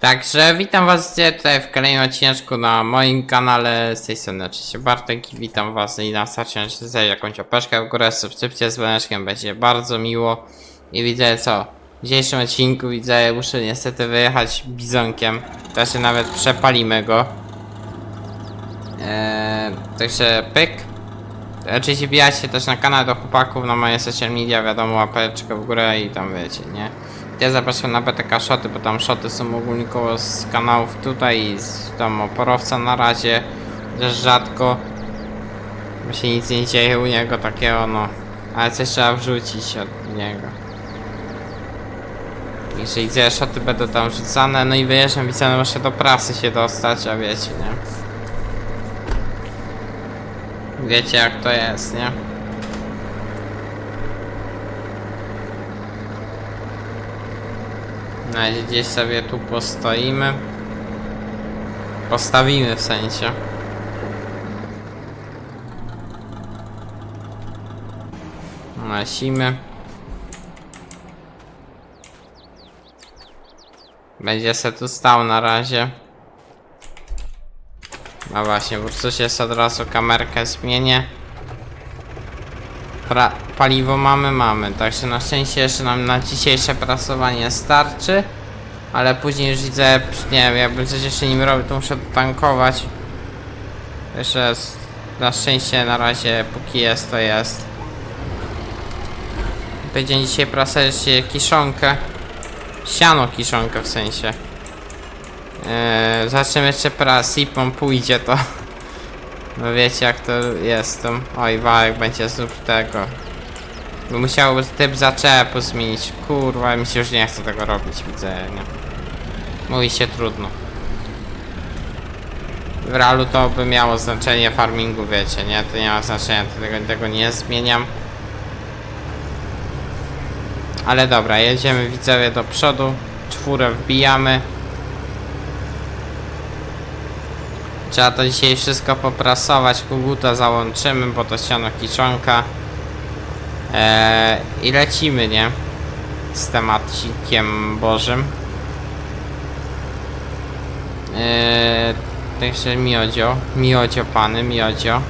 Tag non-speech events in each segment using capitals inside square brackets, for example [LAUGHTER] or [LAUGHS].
Także witam was tutaj w kolejnym odcineczku na moim kanale, z tej strony oczywiście Bartek i witam was i na starcie sobie jakąś opeszkę w górę, subskrypcję z dzwoneczkiem, będzie bardzo miło. I widzę co, w dzisiejszym odcinku widzę, muszę niestety wyjechać bizonkiem, też nawet przepalimy go. Eee, także pyk. Oczywiście wbijajcie też na kanał do chłopaków, na moje social media, wiadomo, łapeczkę w górę i tam wiecie, nie? Ja zapraszam na BTK Shoty, bo tam shoty są ogólnikowo z kanałów tutaj i z tam oporowca na razie, rzadko. Bo się nic nie dzieje u niego takiego, no. Ale coś trzeba wrzucić od niego. Jeżeli gdzie shoty będą tam rzucane, no i wyjeżdżam, widzę, no muszę do prasy się dostać, a wiecie, nie? Wiecie jak to jest, nie? Na razie gdzieś sobie tu postoimy. Postawimy w sensie. Masimy. Będzie se tu stał na razie. No właśnie, po prostu się od razu kamerkę zmienię. Pra paliwo mamy, mamy. Także na szczęście jeszcze nam na dzisiejsze prasowanie starczy. Ale później już widzę, nie wiem, jakbym coś jeszcze nim robił, to muszę tankować. Jeszcze na szczęście na razie, póki jest, to jest. Będzie dzisiaj prasować kiszonkę. Siano kiszonkę w sensie. Eee, zobaczymy jeszcze prasy, pom pójdzie to. [LAUGHS] No wiecie jak to jest tam. Oj, wałek będzie znów tego. By musiał typ zaczepu zmienić. Kurwa, mi się już nie chce tego robić, widzę, nie. Mówi się trudno. W realu to by miało znaczenie farmingu, wiecie, nie? To nie ma znaczenia, tego, tego nie zmieniam. Ale dobra, jedziemy widzowie do przodu. Czwórę wbijamy. Trzeba to dzisiaj wszystko poprasować, kuguta załączymy, bo to ściano kiszonka. Eee, I lecimy, nie? Z tematikiem bożym. Eee, także miodzio, miodzio pany, miodzio.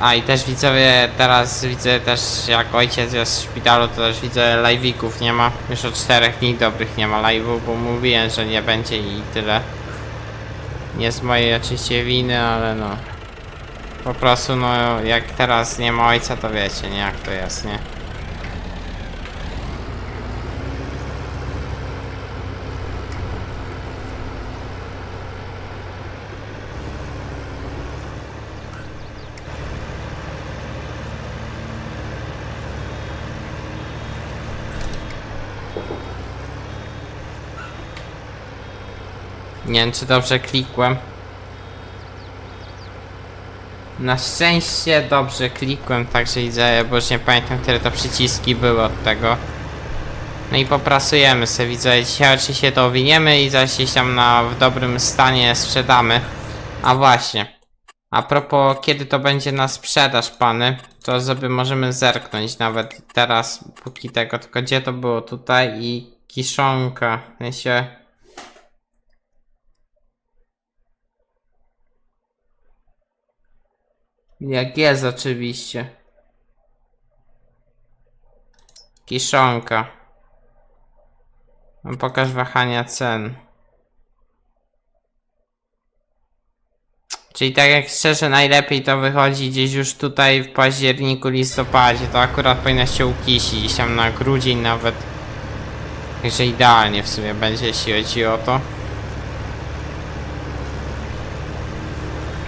A i też widzowie, teraz widzę też jak ojciec jest w szpitalu, to też widzę live'ików nie ma. Już od czterech dni dobrych nie ma live'ów, bo mówiłem, że nie będzie i tyle. Nie z mojej oczywiście winy, ale no. Po prostu no, jak teraz nie ma ojca, to wiecie, nie jak to jest, nie? Nie wiem, czy dobrze klikłem. Na szczęście dobrze klikłem, także widzę, bo już nie pamiętam, które to przyciski były od tego. No i poprasujemy sobie, widzę, dzisiaj oczywiście to owiniemy i zaś gdzieś tam na, w dobrym stanie sprzedamy. A właśnie, a propos, kiedy to będzie na sprzedaż, pany, to sobie możemy zerknąć nawet teraz, póki tego, tylko gdzie to było tutaj i kiszonka, w sensie... Jak jest oczywiście. Kiszonka. No pokaż wahania cen. Czyli tak jak szczerze najlepiej to wychodzi gdzieś już tutaj w październiku, listopadzie. To akurat powinno się ukisić tam na grudzień nawet. Także idealnie w sumie będzie jeśli chodzi o to.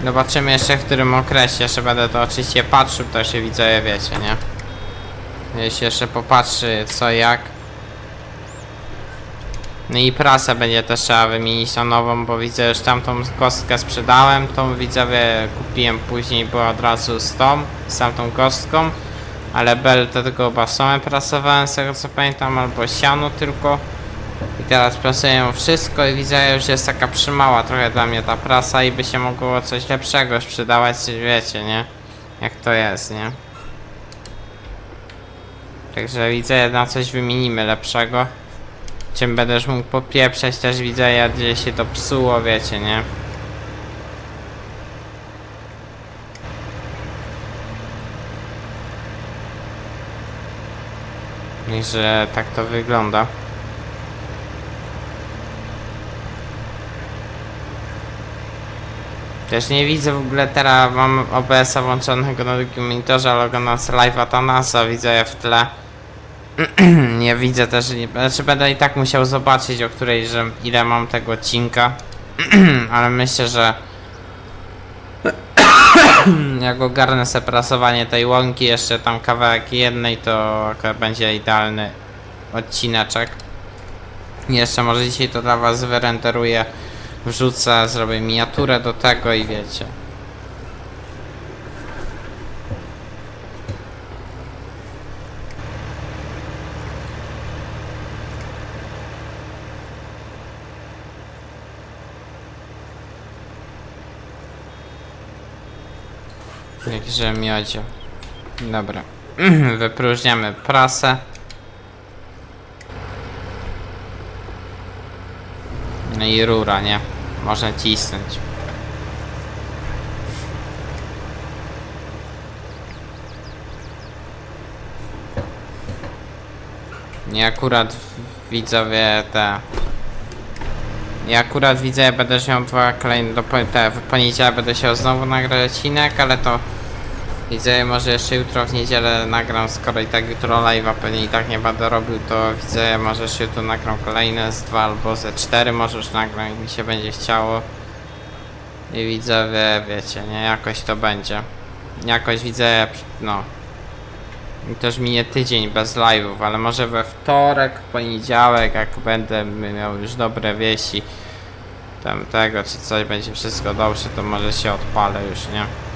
Zobaczymy jeszcze w którym okresie, jeszcze będę to oczywiście patrzył, to się widzę, wiecie, nie? Jeśli jeszcze popatrzy co jak. No i prasę będzie też trzeba wymienić na nową, bo widzę już tamtą kostkę sprzedałem, tą widzowie kupiłem później, była od razu z tą, z tamtą kostką. Ale bel to tylko basomę prasowałem z tego co pamiętam, albo siano tylko. Teraz prasuję wszystko i widzę, że jest taka przymała trochę dla mnie ta prasa i by się mogło coś lepszego sprzedawać, wiecie, nie? Jak to jest, nie? Także widzę, na coś wymienimy lepszego. Czym będziesz mógł popieprzeć, też widzę, jak gdzie się to psuło, wiecie, nie? I że tak to wygląda. Też nie widzę w ogóle teraz, mam OBS-a włączonego na drugim monitorze, ale go nas live'a Tanasa widzę w tle. [CLEARS THROAT] nie widzę też, nie, znaczy będę i tak musiał zobaczyć o której, że ile mam tego odcinka. [CLEARS THROAT] ale myślę, że [CLEARS THROAT] jak ogarnę se prasowanie tej łąki, jeszcze tam kawałek jednej, to będzie idealny odcineczek. Jeszcze może dzisiaj to dla was wyrenderuję, wrzucę, zrobię miniaturę do tego i wiecie. Jakże miodzio. Dobra. [CLEARS THROAT] Wypróżniamy prasę. No i rura, nie? Można cisnąć. Nie akurat widzowie te. Ja akurat widzę, będę miał dwa kolejne do te, w poniedziałek będę się znowu nagrać odcinek, ale to widzę, może jeszcze jutro w niedzielę nagram, skoro i tak jutro live'a pewnie i tak nie będę robił, to widzę, może jeszcze jutro nagram kolejne z dwa albo ze cztery, może już nagram, jak mi się będzie chciało. I widzę, wie, wiecie, nie, jakoś to będzie. Jakoś widzę, no. I też minie tydzień bez live'ów, ale może we wtorek, poniedziałek, jak będę miał już dobre wieści tam tego, czy coś będzie wszystko dobrze, to może się odpalę już, nie?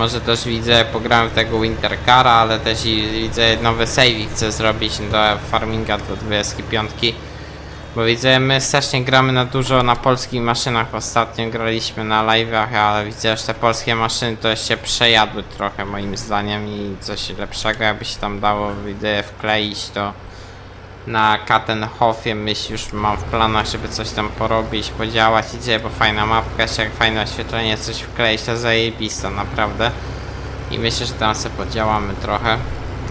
Może też widzę, pograłem w tego Wintercara, ale też i widzę nowy save chcę zrobić do farminga do 25. Bo widzę, my strasznie gramy na dużo na polskich maszynach. Ostatnio graliśmy na live'ach, ale widzę, że te polskie maszyny to się przejadły trochę moim zdaniem i coś lepszego jakby się tam dało, widzę, wkleić to na Kattenhofie myśl już mam w planach, żeby coś tam porobić, podziałać idzie, bo fajna mapka, jak fajne oświetlenie, coś wkleić, to zajebista naprawdę. I myślę, że tam sobie podziałamy trochę.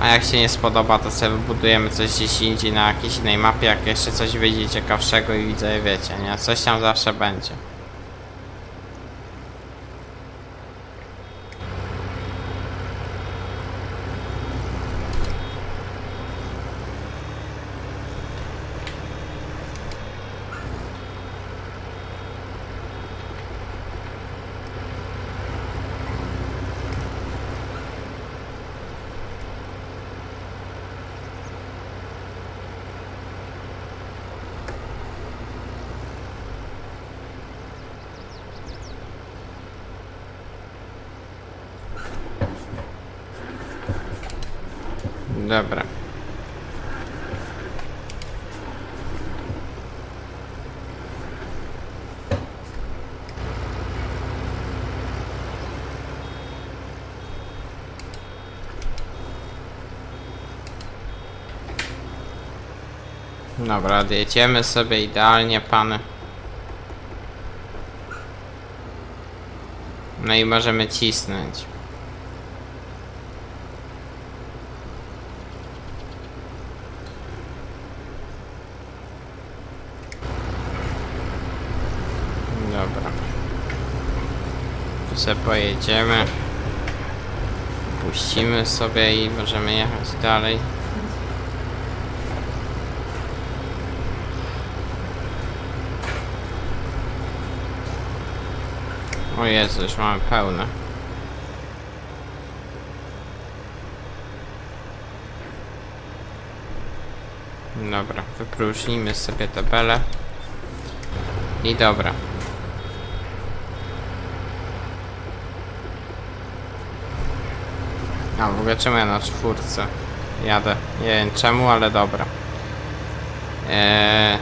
A jak się nie spodoba, to sobie wybudujemy coś gdzieś indziej na jakiejś innej mapie, jak jeszcze coś wyjdzie ciekawszego i widzę, wiecie, nie? Coś tam zawsze będzie. Dobra. Dobra, jedziemy sobie idealnie, pany. No i możemy cisnąć. Dobra. Sobie pojedziemy. Puścimy sobie i możemy jechać dalej. O Jezu, już mamy pełne. Dobra, wypróżnijmy sobie tabelę. I dobra. W ogóle czemu ja na czwórce jadę? Nie wiem czemu, ale dobra. Eee...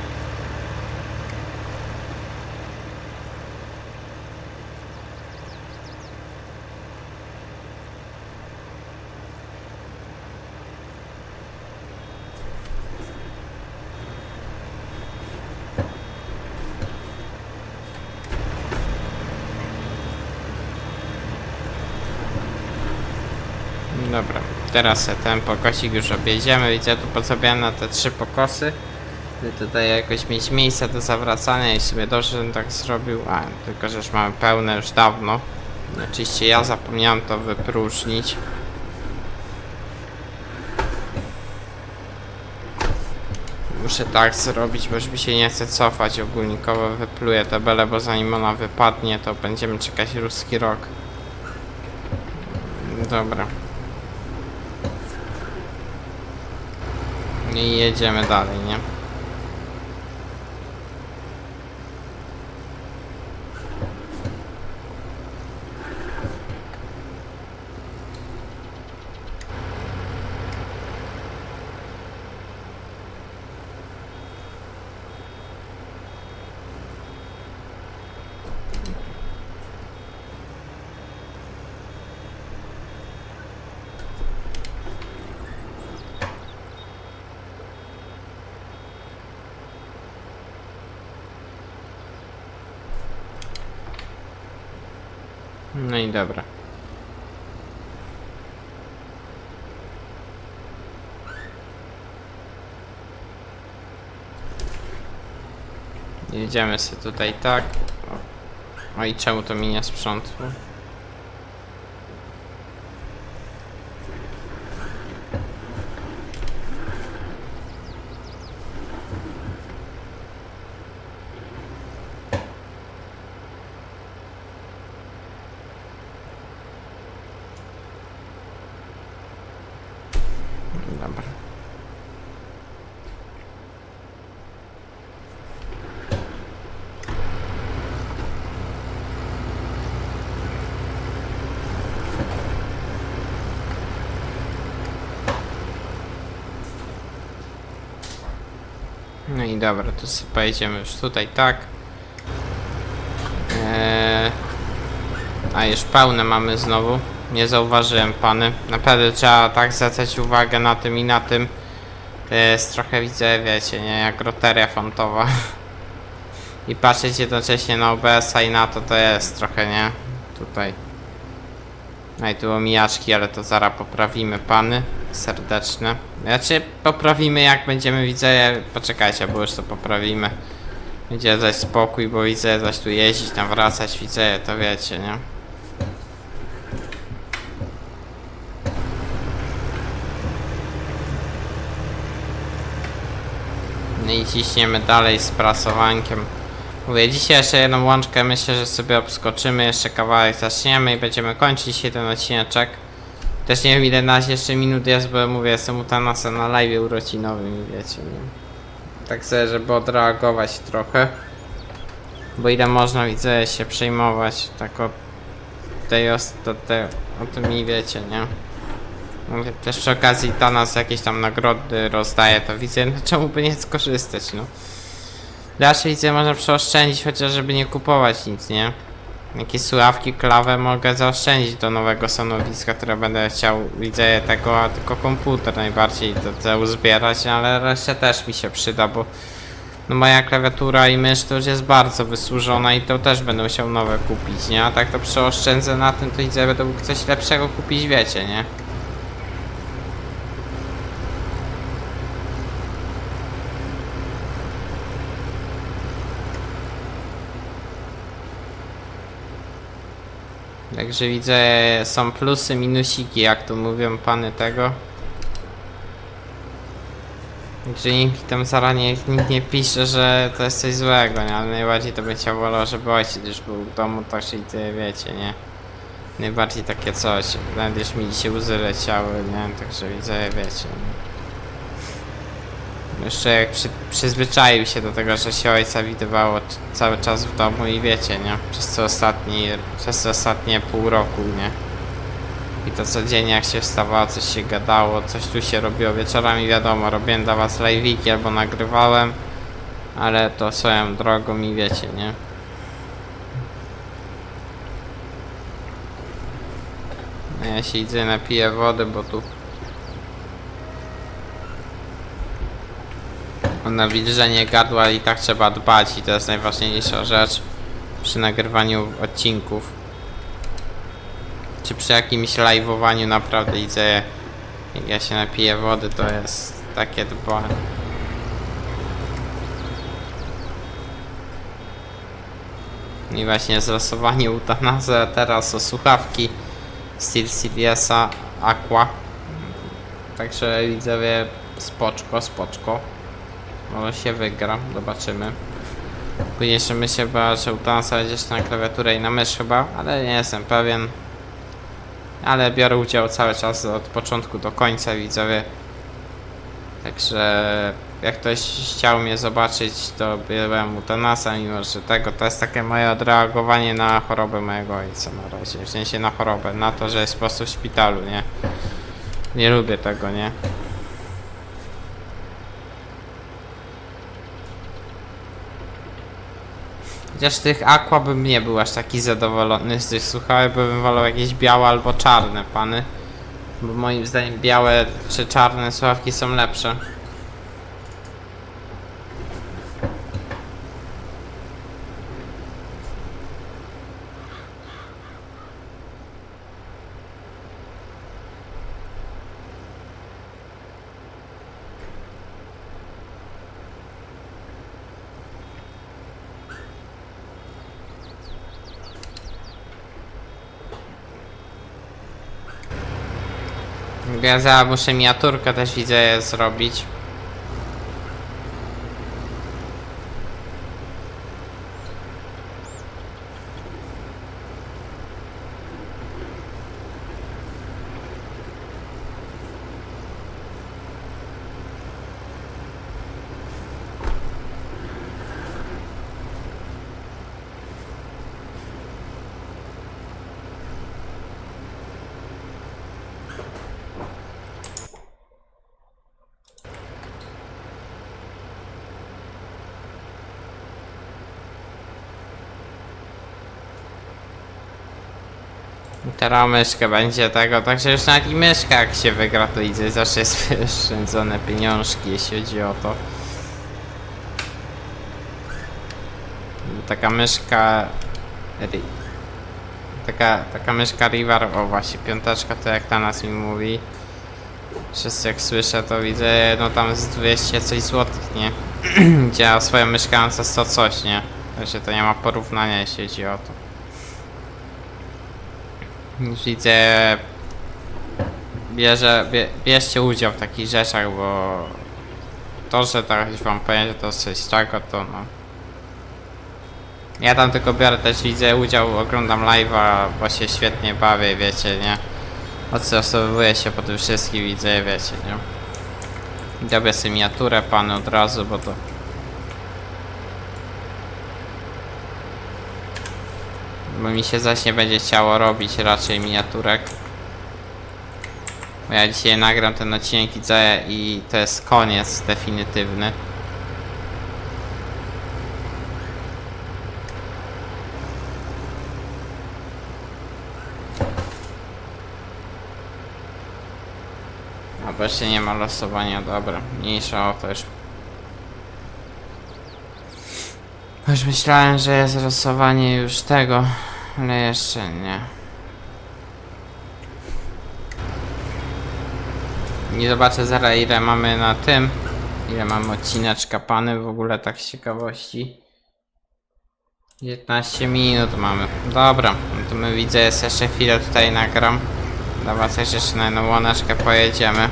Dobra, teraz se ten pokosik już objedziemy. Widzę, tu pozrobiłem na te trzy pokosy. By tutaj jakoś mieć miejsce do zawracania i sobie dobrze żebym tak zrobił. A, tylko że już mamy pełne już dawno. Oczywiście ja zapomniałem to wypróżnić. Muszę tak zrobić, bo się nie chce cofać. Ogólnikowo wypluję tabelę, bo zanim ona wypadnie, to będziemy czekać ruski rok. Dobra. I jedziemy dalej, nie? No i dobra. Jedziemy sobie tutaj tak. O. o i czemu to mi nie sprzątło? Dobra. No i dobra, to sobie pojedziemy już tutaj tak. Eee, a już pełne mamy znowu. Nie zauważyłem pany. Naprawdę trzeba tak zwracać uwagę na tym i na tym. To jest trochę widzę, wiecie, nie jak roteria fontowa. I patrzeć jednocześnie na OBS-a i na to to jest trochę, nie? Tutaj. No i tu omijaczki, ale to zaraz poprawimy pany. Serdeczne. Znaczy poprawimy jak będziemy widzę. Poczekajcie, bo już to poprawimy. Będzie zaś spokój, bo widzę zaś tu jeździć, tam wracać, widzę, to wiecie, nie? I ciśniemy dalej z prasowankiem. Mówię, dzisiaj jeszcze jedną łączkę myślę, że sobie obskoczymy, jeszcze kawałek zaczniemy i będziemy kończyć dzisiaj ten odcineczek. Też nie wiem ile nas jeszcze minut jest, bo mówię, jestem u na live urodzinowym i wiecie, nie? Tak sobie, żeby odreagować trochę. Bo ile można, widzę, się przejmować tak o tej ostatej, o tym i wiecie, nie? Mówię, też przy okazji Thanos jakieś tam nagrody rozdaje, to widzę, no czemu by nie skorzystać, no. Dalsze widzę, można przeoszczędzić, chociaż żeby nie kupować nic, nie? Jakieś słuchawki, klawę mogę zaoszczędzić do nowego stanowiska, które będę chciał, widzę tego, a tylko komputer najbardziej to, to uzbierać, no, ale reszta też mi się przyda, bo no moja klawiatura i mysz to już jest bardzo wysłużona i to też będę musiał nowe kupić, nie? A tak to przeoszczędzę na tym, to widzę, będę mógł coś lepszego kupić, wiecie, nie? Także widzę, są plusy, minusiki, jak tu mówią pany tego. Także nikt tam zaraz nie, nikt nie pisze, że to jest coś złego, nie? Ale najbardziej to bym chciał wolał, żeby ojciec już był w domu, też i ty wiecie, nie? Najbardziej takie coś. Nawet już mi dzisiaj łzy leciały, nie? Także widzę, wiecie. Jeszcze jak przy, przyzwyczaił się do tego, że się ojca widywało cały czas w domu i wiecie, nie? Przez co ostatni, przez te ostatnie pół roku, nie? I to codziennie jak się wstawało, coś się gadało, coś tu się robiło wieczorami, wiadomo, robiłem dla was live'iki albo nagrywałem, ale to swoją drogą i wiecie, nie? Ja się idę napiję wody, bo tu o nawilżenie gardła i tak trzeba dbać i to jest najważniejsza rzecz przy nagrywaniu odcinków. Czy przy jakimś live'owaniu naprawdę widzę jak ja się napiję wody to jest takie dbanie i właśnie zlosowanie utanazy, a teraz o słuchawki Steel CDS-a Aqua. Także widzowie spoczko, spoczko może się wygra, zobaczymy. Później jeszcze myślę, chyba, że będzie jeszcze na klawiaturę i na mysz chyba, ale nie jestem pewien. Ale biorę udział cały czas od początku do końca widzowie. Także jak ktoś chciał mnie zobaczyć to byłem u Tanasa mimo że tego to jest takie moje odreagowanie na chorobę mojego ojca na razie. W sensie na chorobę na to że jest po prostu w szpitalu nie? Nie lubię tego nie Chociaż tych aqua bym nie był aż taki zadowolony z tych słuchawek, bo bym wolał jakieś białe albo czarne pany. Bo moim zdaniem białe czy czarne słuchawki są lepsze. Ja za muszę miniaturkę też widzę zrobić. Teraz myszkę będzie tego, także już nawet i myszka jak się wygra to idzie, zawsze jest wyoszczędzone pieniążki jeśli chodzi o to. Taka myszka... Taka, taka myszka Rivar, o właśnie piąteczka to jak ta nas mi mówi. Wszyscy jak słyszę to widzę, no tam z 200 coś złotych, nie? [CLEARS THROAT] Gdzie ja swoją myszkę mam za 100 coś, nie? Także to nie ma porównania jeśli chodzi o to. Widzę. Bierze, bie, bierzcie udział w takich rzeczach, bo to, że teraz wam powiem, że to coś czego, to no. Ja tam tylko biorę też widzę udział, oglądam live'a, bo się świetnie bawię, wiecie, nie? Odstresowuję się po tym wszystkim, widzę, wiecie, nie? Robię sobie miniaturę panu od razu, bo to Bo mi się zaś nie będzie chciało robić raczej miniaturek. Bo ja dzisiaj nagram ten odcinek i to jest koniec definitywny. A jeszcze nie ma losowania, dobra. Mniejsza o to już Już myślałem, że jest losowanie już tego, ale jeszcze nie. Nie zobaczę zaraz ile mamy na tym. Ile mamy odcineczka pany w ogóle tak z ciekawości. 15 minut mamy. Dobra, no to my widzę, jest jeszcze chwilę tutaj nagram. Dla was jeszcze na jedną łoneczkę pojedziemy.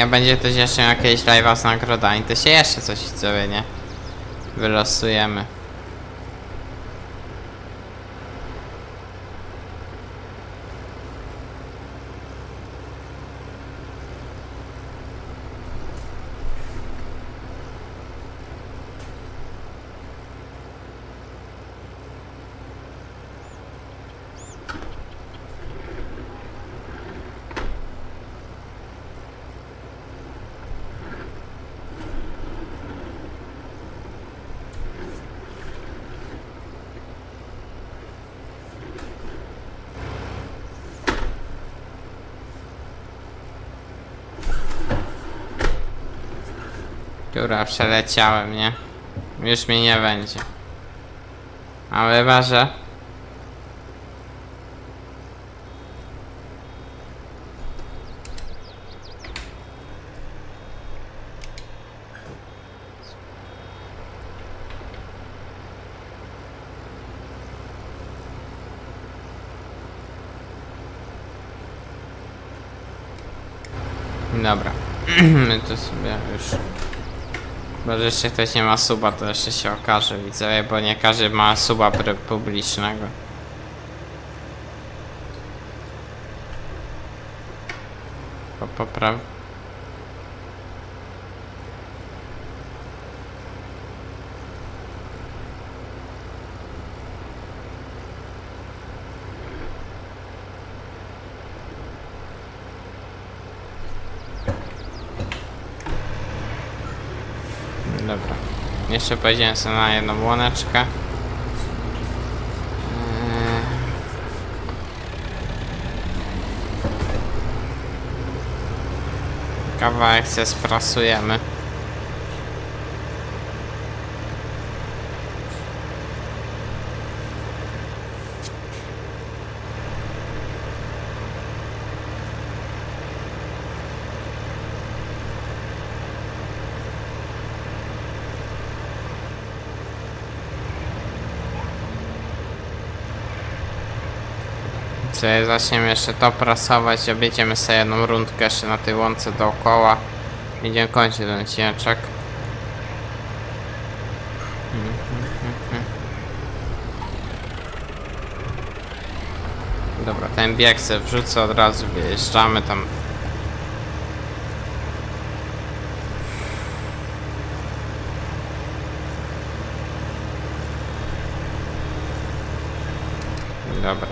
Nie będzie też jeszcze jakieś live'a z nagrodami, to się jeszcze coś widzowie, nie? Wylosujemy. Dobra, przeleciałem, nie? Już mnie nie będzie. Ale chyba. Dobra. [CLEARS THROAT] My to sobie już... Bo że jeszcze ktoś nie ma suba, to jeszcze się okaże, widzę, bo nie każdy ma suba publicznego. Po, popraw... Dobra. Jeszcze pojedziemy sobie na jedną łoneczkę. Eee. Kawałek se sprasujemy. Sobie zaczniemy jeszcze to prasować, objedziemy sobie jedną rundkę jeszcze na tej łące dookoła. Będziemy kończyć ten odcineczek. Dobra, ten bieg sobie wrzucę od razu, wyjeżdżamy tam. Dobra.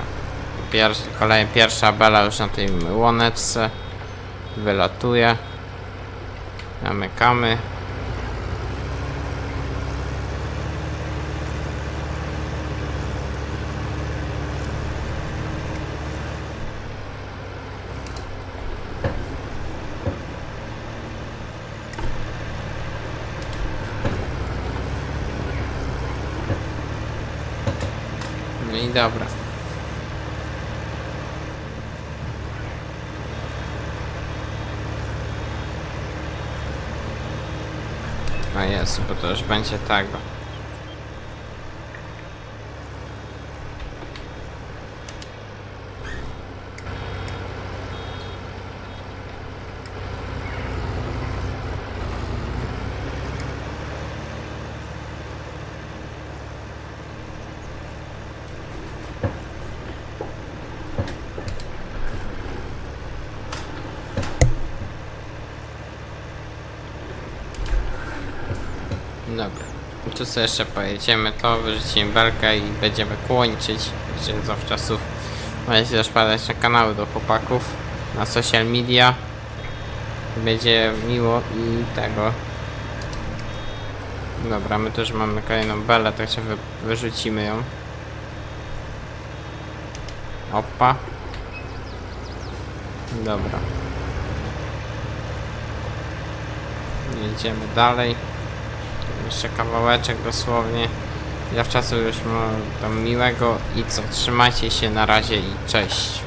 Kolej, pierwsza bela już na tej łoneczce. Wylatuje. Zamykamy. No i dobra. A jest, bo to już będzie tego. Dobra. Tu sobie jeszcze pojedziemy to, wyrzucimy belkę i będziemy kończyć. Jeszcze zawczasów możecie też padać na kanały do chłopaków, na social media. Będzie miło i tego. Dobra, my też mamy kolejną belę, także wy, wyrzucimy ją. Opa. Dobra. Jedziemy dalej. Jeszcze kawałeczek dosłownie. Zawczasu już tam miłego i co, trzymajcie się na razie i cześć.